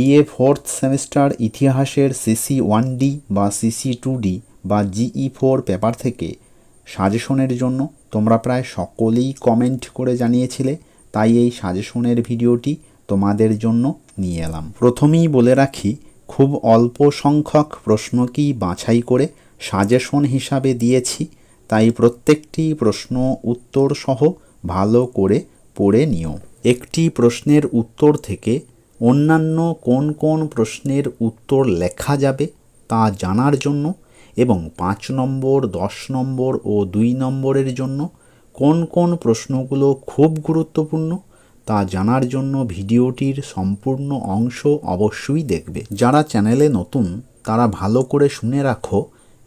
BA fourth semester ইতিহাসের CC one D বা CC two D বা জিই ফোর পেপার থেকে সাজেশনের জন্য তোমরা প্রায় সকলেই কমেন্ট করে জানিয়েছিলে, তাই এই সাজেশনের ভিডিওটি তোমাদের জন্য নিয়ে এলাম। প্রথমেই বলে রাখি, খুব অল্প সংখ্যক প্রশ্নকেই বাছাই করে সাজেশন হিসাবে দিয়েছি, তাই প্রত্যেকটি প্রশ্ন উত্তর সহ ভালো করে পড়ে নিও। একটি প্রশ্নের উত্তর থেকে অন্যান্য কোন কোন প্রশ্নের উত্তর লেখা যাবে তা জানার জন্য এবং পাঁচ নম্বর, দশ নম্বর ও দুই নম্বরের জন্য কোন কোন প্রশ্নগুলো খুব গুরুত্বপূর্ণ তা জানার জন্য ভিডিওটির সম্পূর্ণ অংশ অবশ্যই দেখবে। যারা চ্যানেলে নতুন, তারা ভালো করে শুনে রাখো,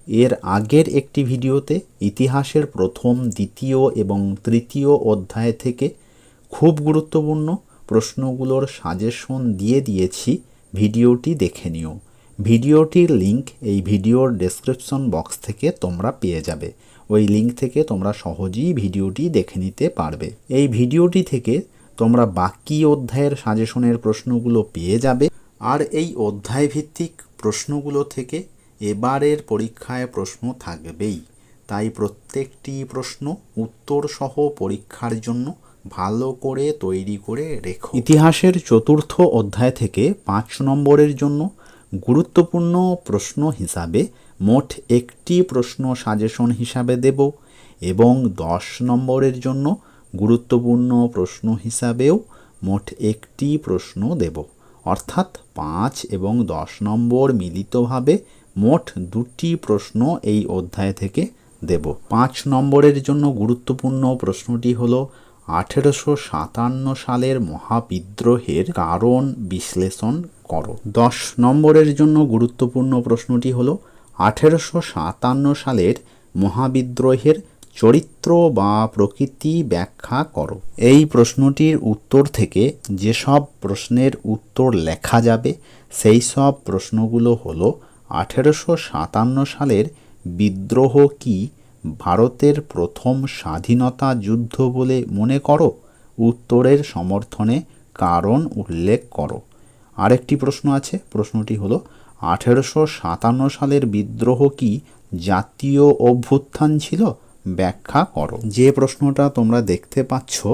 এর আগের একটি ভিডিওতে ইতিহাসের প্রথম, দ্বিতীয় এবং তৃতীয় অধ্যায় থেকে খুব গুরুত্বপূর্ণ প্রশ্নগুলোর সাজেশন দিয়ে দিয়েছি, ভিডিওটি দেখে নিও। ভিডিওটির লিংক এই ভিডিওর ডেসক্রিপশন বক্স থেকে তোমরা পেয়ে যাবে। ওই লিংক থেকে তোমরা সহজেই ভিডিওটি দেখে নিতে পারবে। এই ভিডিওটি থেকে তোমরা বাকি অধ্যায়ের সাজেশনের প্রশ্নগুলো পেয়ে যাবে। আর এই অধ্যায় ভিত্তিক প্রশ্নগুলো থেকে এবারের পরীক্ষায় প্রশ্ন থাকবেই। তাই প্রত্যেকটি প্রশ্ন উত্তর সহ পরীক্ষার জন্য ভালো করে তৈরি করে রেখো। ইতিহাসের চতুর্থ অধ্যায় থেকে পাঁচ নম্বরের জন্য গুরুত্বপূর্ণ প্রশ্ন হিসাবে মোট একটি প্রশ্ন সাজেশন হিসাবে দেব এবং দশ নম্বরের জন্য গুরুত্বপূর্ণ প্রশ্ন হিসাবেও মোট একটি প্রশ্ন দেব। অর্থাৎ পাঁচ এবং দশ নম্বর মিলিতভাবে মোট দুটি প্রশ্ন এই অধ্যায় থেকে দেব। পাঁচ নম্বরের জন্য গুরুত্বপূর্ণ প্রশ্নটি হলো আঠেরোশো সাতান্ন সালের মহাবিদ্রোহের কারণ বিশ্লেষণ করো। দশ নম্বরের জন্য গুরুত্বপূর্ণ প্রশ্নটি হলো, আঠেরোশো সাতান্ন সালের মহাবিদ্রোহের চরিত্র বা প্রকৃতি ব্যাখ্যা করো। এই প্রশ্নটির উত্তর থেকে যেসব প্রশ্নের উত্তর লেখা যাবে, সেই সব প্রশ্নগুলো হলো, আঠেরোশো সাতান্ন সালের বিদ্রোহ কি ভারতের প্রথম স্বাধীনতা যুদ্ধ বলে মনে করো? উত্তরের সমর্থনে কারণ উল্লেখ করো। আরেকটি প্রশ্ন আছে, প্রশ্নটি হলো, আঠেরোশো সাতান্ন সালের বিদ্রোহ কি জাতীয় অভ্যুত্থান ছিল? ব্যাখ্যা করো। যে প্রশ্নটা তোমরা দেখতে পাচ্ছ,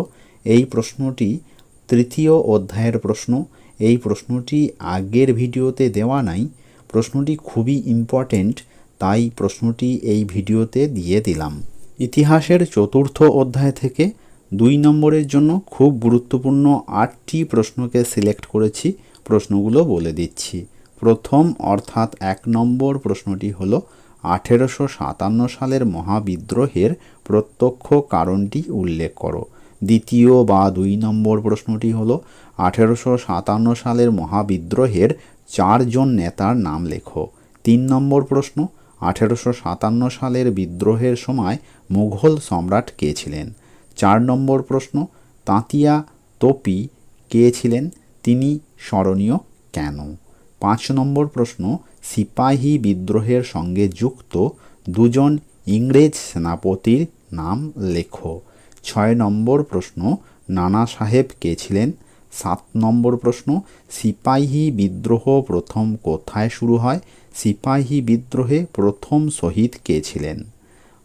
এই প্রশ্নটি তৃতীয় অধ্যায়ের প্রশ্ন। এই প্রশ্নটি আগের ভিডিওতে দেওয়া নাই। প্রশ্নটি খুবই ইম্পর্টেন্ট তাই প্রশ্নটি এই ভিডিওতে দিয়ে দিলাম। ইতিহাসের চতুর্থ অধ্যায় থেকে দুই নম্বরের জন্য খুব গুরুত্বপূর্ণ আটটি প্রশ্নকে সিলেক্ট করেছি, প্রশ্নগুলো বলে দিচ্ছি। প্রথম অর্থাৎ এক নম্বর প্রশ্নটি হলো, আঠেরোশো সাতান্ন সালের মহাবিদ্রোহের প্রত্যক্ষ কারণটি উল্লেখ করো। দ্বিতীয় বা দুই নম্বর প্রশ্নটি হলো, আঠেরোশো সাতান্ন সালের মহাবিদ্রোহের চারজন নেতার নাম লেখো। তিন নম্বর প্রশ্ন আঠেরোশো সাতান্ন সালের বিদ্রোহের সময় মুঘল সম্রাট কে ছিলেন? চার নম্বর প্রশ্ন, তাঁতিয়া তোপি কে ছিলেন? তিনি স্মরণীয় কেন? পাঁচ নম্বর প্রশ্ন, সিপাহী বিদ্রোহের সঙ্গে যুক্ত দুজন ইংরেজ সেনাপতির নাম লেখো। ছয় নম্বর প্রশ্ন, নানা সাহেব কে ছিলেন? সাত নম্বর প্রশ্ন, সিপাহী বিদ্রোহ প্রথম কোথায় শুরু হয়? সিপাহী বিদ্রোহে প্রথম শহীদ কে ছিলেন?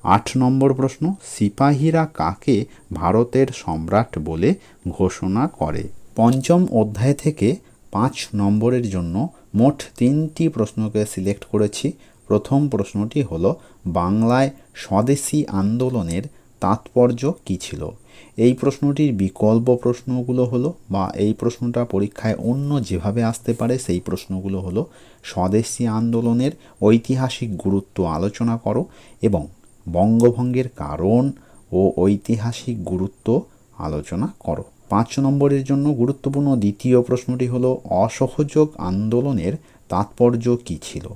আট নম্বর প্রশ্ন, সিপাহীরা কাকে ভারতের সম্রাট বলে ঘোষণা করে? পঞ্চম অধ্যায় থেকে পাঁচ নম্বরের জন্য মোট তিনটি প্রশ্নকে সিলেক্ট করেছি। প্রথম প্রশ্নটি হলো, বাংলায় স্বদেশী আন্দোলনের তাৎপর্য কী ছিল? এই প্রশ্নটির বিকল্প প্রশ্নগুলো হলো বা এই প্রশ্নটা পরীক্ষায় অন্য যেভাবে আসতে পারে সেই প্রশ্নগুলো হলো স্বদেশী আন্দোলনের ঐতিহাসিক গুরুত্ব আলোচনা করো এবং বঙ্গভঙ্গের কারণ ও ঐতিহাসিক গুরুত্ব আলোচনা করো। পাঁচ নম্বরের জন্য গুরুত্বপূর্ণ দ্বিতীয় প্রশ্নটি হলো অসহযোগ আন্দোলনের তাৎপর্য কী ছিল?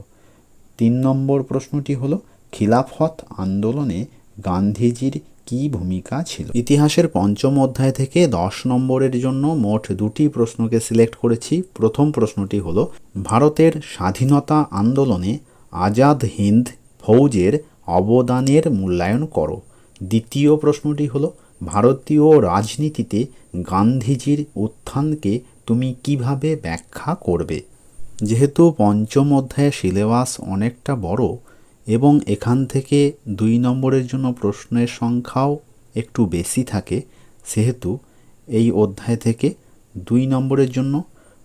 তিন নম্বর প্রশ্নটি হলো খিলাফত আন্দোলনে গান্ধীজির কী ভূমিকা ছিল? ইতিহাসের পঞ্চম অধ্যায় থেকে দশ নম্বরের জন্য মোট দুটি প্রশ্নকে সিলেক্ট করেছি। প্রথম প্রশ্নটি হলো, ভারতের স্বাধীনতা আন্দোলনে আজাদ হিন্দ ফৌজের অবদানের মূল্যায়ন করো। দ্বিতীয় প্রশ্নটি হলো, ভারতীয় রাজনীতিতে গান্ধীজির উত্থানকে তুমি কীভাবে ব্যাখ্যা করবে? যেহেতু পঞ্চম অধ্যায়ের সিলেবাস অনেকটা বড় এবং এখান থেকে দুই নম্বরের জন্য প্রশ্নের সংখ্যাও একটু বেশি থাকে, সেহেতু এই অধ্যায় থেকে দুই নম্বরের জন্য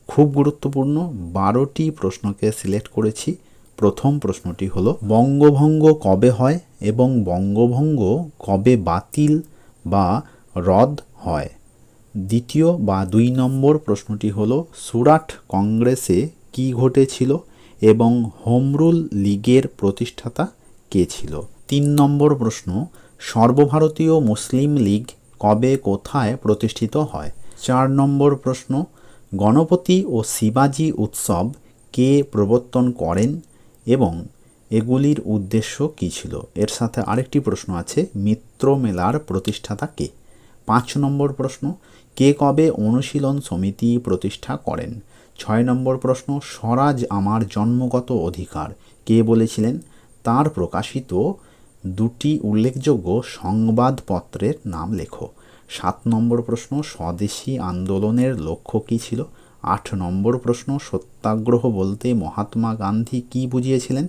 খুব গুরুত্বপূর্ণ বারোটি প্রশ্নকে সিলেক্ট করেছি। প্রথম প্রশ্নটি হলো, বঙ্গভঙ্গ কবে হয় এবং বঙ্গভঙ্গ কবে বাতিল বা রদ হয়? দ্বিতীয় বা দুই নম্বর প্রশ্নটি হলো, সুরাট কংগ্রেসে কি ঘটেছিল? এবং হোমরুল লীগের প্রতিষ্ঠাতা কে ছিল? তিন নম্বর প্রশ্ন, সর্বভারতীয় মুসলিম লীগ কবে কোথায় প্রতিষ্ঠিত হয়? চার নম্বর প্রশ্ন, গণপতি ও শিবাজি উৎসব কে প্রবর্তন করেন এবং এগুলির উদ্দেশ্য কী ছিল? এর সাথে আরেকটি প্রশ্ন আছে, মিত্র মেলার প্রতিষ্ঠাতা কে? পাঁচ নম্বর প্রশ্ন, কে কবে অনুশীলন সমিতি প্রতিষ্ঠা করেন? ছয় নম্বর প্রশ্ন, স্বরাজ আমার জন্মগত অধিকার। কে বলেছিলেন? তার প্রকাশিত দুটি উল্লেখযোগ্য সংবাদপত্রের নাম লেখো। সাত নম্বর প্রশ্ন, স্বদেশী আন্দোলনের লক্ষ্য কী ছিল? আট নম্বর প্রশ্ন, সত্যাগ্রহ বলতে মহাত্মা গান্ধী কী বুঝিয়েছিলেন?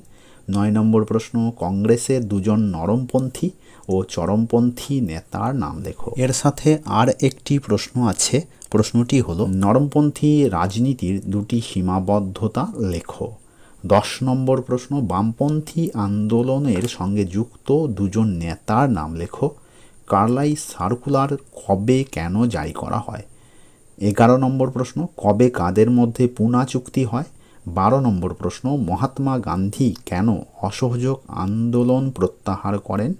নয় নম্বর প্রশ্ন, কংগ্রেসের দুজন নরমপন্থী ও চরমপন্থী নেতার নাম লেখো। এর সাথে আর একটি প্রশ্ন আছে। প্রশ্নটি হলো নরমপন্থী রাজনীতির দুটি সীমাবদ্ধতা লেখো। দশ নম্বর প্রশ্ন বামপন্থী আন্দোলনের সঙ্গে যুক্ত দুজন নেতার নাম লেখো। কার্লাই সার্কুলার কবে কেন জারি করা হয়? এগারো নম্বর প্রশ্ন কবে কাদের মধ্যে পুনা চুক্তি হয়? বারো নম্বর প্রশ্ন মহাত্মা গান্ধী কেন অসহযোগ আন্দোলন প্রত্যাহার করেন?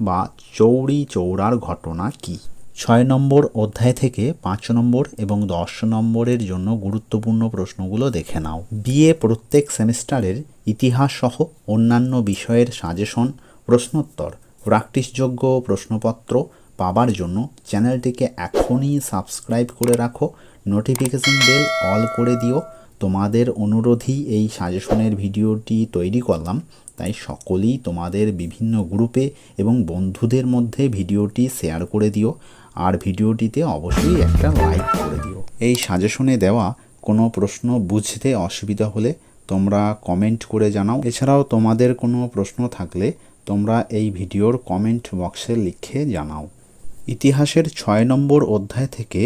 বা চৌরি চৌরার ঘটনা কি? ছয় নম্বর অধ্যায় থেকে পাঁচ নম্বর এবং দশ নম্বরের জন্য গুরুত্বপূর্ণ প্রশ্নগুলো দেখে নাও। বিএ প্রত্যেক সেমিস্টারের ইতিহাস সহ অন্যান্য বিষয়ের সাজেশন, প্রশ্নোত্তর, প্র্যাকটিসযোগ্য প্রশ্নপত্র পাবার জন্য চ্যানেলটিকে এখনই সাবস্ক্রাইব করে রাখো, নোটিফিকেশন বেল অল করে দিও তোমাদের অনুরোধেই এই সাজেশনের ভিডিওটি তৈরি করলাম। তাই সকলেই তোমাদের বিভিন্ন গ্রুপে এবং বন্ধুদের মধ্যে ভিডিওটি শেয়ার করে দিও। আর ভিডিওটিতে অবশ্যই একটা লাইক করে দিও। এই সাজেশনে দেওয়া কোনো প্রশ্ন বুঝতে অসুবিধা হলে তোমরা কমেন্ট করে জানাও। এছাড়াও তোমাদের কোনো প্রশ্ন থাকলে তোমরা এই ভিডিওর কমেন্ট বক্সে লিখে জানাও। ইতিহাসের ছয় নম্বর অধ্যায় থেকে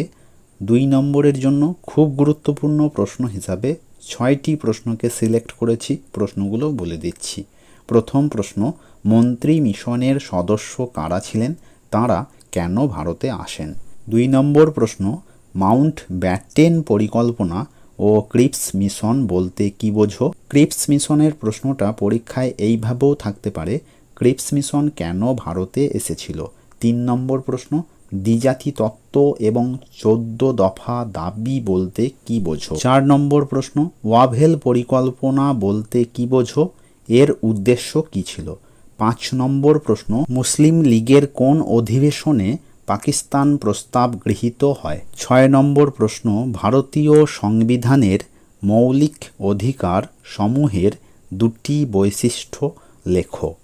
দুই নম্বরের জন্য খুব গুরুত্বপূর্ণ প্রশ্ন হিসাবে ছয়টি প্রশ্নকে সিলেক্ট করেছি, প্রশ্নগুলো বলে দিচ্ছি। প্রথম প্রশ্ন, মন্ত্রী মিশনের সদস্য কারা ছিলেন? তাঁরা কেন ভারতে আসেন? দুই নম্বর প্রশ্ন, মাউন্ট ব্যাটেন পরিকল্পনা ও ক্রিপস মিশন বলতে কি বোঝো? ক্রিপস মিশনের প্রশ্নটা পরীক্ষায় এইভাবেও থাকতে পারে, ক্রিপস মিশন কেন ভারতে এসেছিল? তিন নম্বর প্রশ্ন দ্বিজাতি তত্ত্ব এবং চোদ্দ দফা দাবি বলতে কি বোঝো? চার নম্বর প্রশ্ন, ওয়াভেল পরিকল্পনা বলতে কি বোঝো? এর উদ্দেশ্য কি ছিল? পাঁচ নম্বর প্রশ্ন, মুসলিম লীগের কোন অধিবেশনে পাকিস্তান প্রস্তাব গৃহীত হয়? ছয় নম্বর প্রশ্ন, ভারতীয় সংবিধানের মৌলিক অধিকার সমূহের দুটি বৈশিষ্ট্য লেখো।